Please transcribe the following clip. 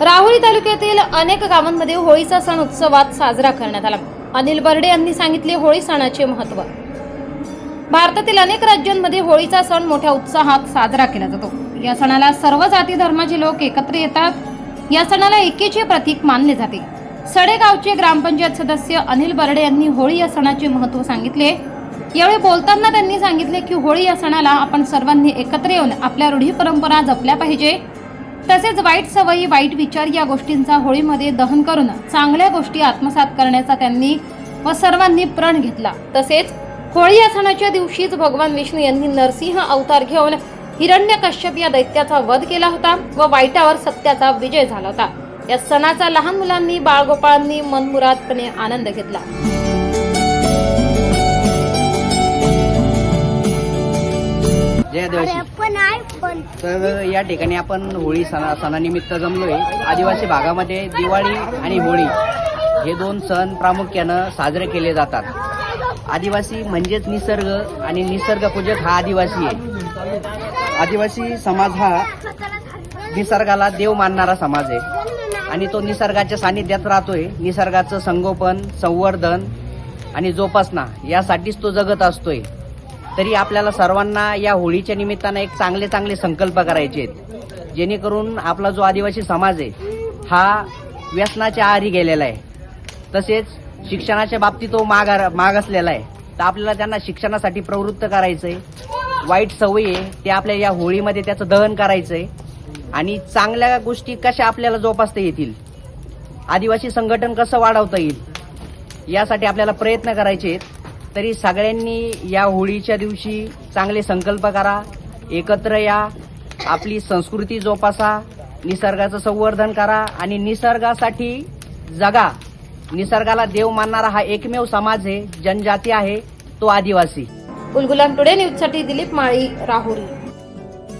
राहुरी तालुक्यातील अनेक गावांमध्ये होळीचा सण उत्सवात साजरा करण्यात आला. अनिल बर्डे यांनी सांगितले होळी सणाचे महत्त्व. भारतातील अनेक राज्यांमध्ये होळीचा सण मोठ्या उत्साहात साजरा केला जातो. या सणाला सर्व जाती धर्माचे लोक एकत्र येतात. या सणाला एकेचे प्रतीक मानले जाते. सडेगावचे ग्रामपंचायत सदस्य अनिल बर्डे यांनी होळी या सणाचे महत्त्व सांगितले. यावेळी बोलताना त्यांनी सांगितले की होळी या सणाला आपण सर्वांनी एकत्र येऊन आपल्या रूढी परंपरा जपल्या पाहिजे. तसेच वाईट सवयी वाईट विचार या गोष्टींचा होळीमध्ये दहन करून चांगल्या गोष्टी आत्मसात करण्याचा त्यांनी व सर्वांनी प्रण घेतला. तसेच होळी या सणाच्या दिवशीच भगवान विष्णू यांनी नरसिंह अवतार घेऊन हिरण्य कश्यप या दैत्याचा वध केला होता व वाईटावर सत्याचा विजय झाला होता. या सणाचा लहान मुलांनी बाळगोपाळांनी मनमुरादपणे आनंद घेतला. जय तर या ठिकाणी आपण होळी सणा सणानिमित्त जमलोय. आदिवासी भागामध्ये दिवाळी आणि होळी हे दोन सण प्रामुख्यानं साजरे केले जातात. आदिवासी म्हणजेच निसर्ग आणि निसर्गपूजक हा आदिवासी आहे. आदिवासी समाज हा निसर्गाला देव मानणारा समाज आहे. आणि तो निसर्गाच्या सानिध्यात राहतोय. निसर्गाचं संगोपन संवर्धन आणि जोपासना यासाठीच तो जगत असतोय. तरी आपल्याला सर्वांना या होळीच्या निमित्तानं एक चांगले चांगले संकल्प करायचे आहेत. जेणेकरून आपला जो आदिवासी समाज आहे हा व्यसनाच्या आहारी गेलेला आहे. तसेच शिक्षणाच्या बाबतीत तो मागार माग असलेला आहे. तर आपल्याला त्यांना शिक्षणासाठी प्रवृत्त करायचंय. वाईट सवयी आहे ते आपल्या या होळीमध्ये त्याचं दहन करायचंय. आणि चांगल्या गोष्टी कशा आपल्याला जोपासता येतील? आदिवासी संघटन कसं वाढवता येईल? यासाठी आपल्याला प्रयत्न करायचे आहेत. तरी सगळ्यांनी या होळीच्या दिवशी चांगले संकल्प करा एकत्र या आपली संस्कृती जोपासा निसर्गाचं संवर्धन करा आणि निसर्गासाठी जगा. निसर्गाला देव मानणारा हा एकमेव समाज आहे जनजाती आहे तो आदिवासी. उलगुलान टुडे न्यूजसाठी दिलीप माळी राहुरी.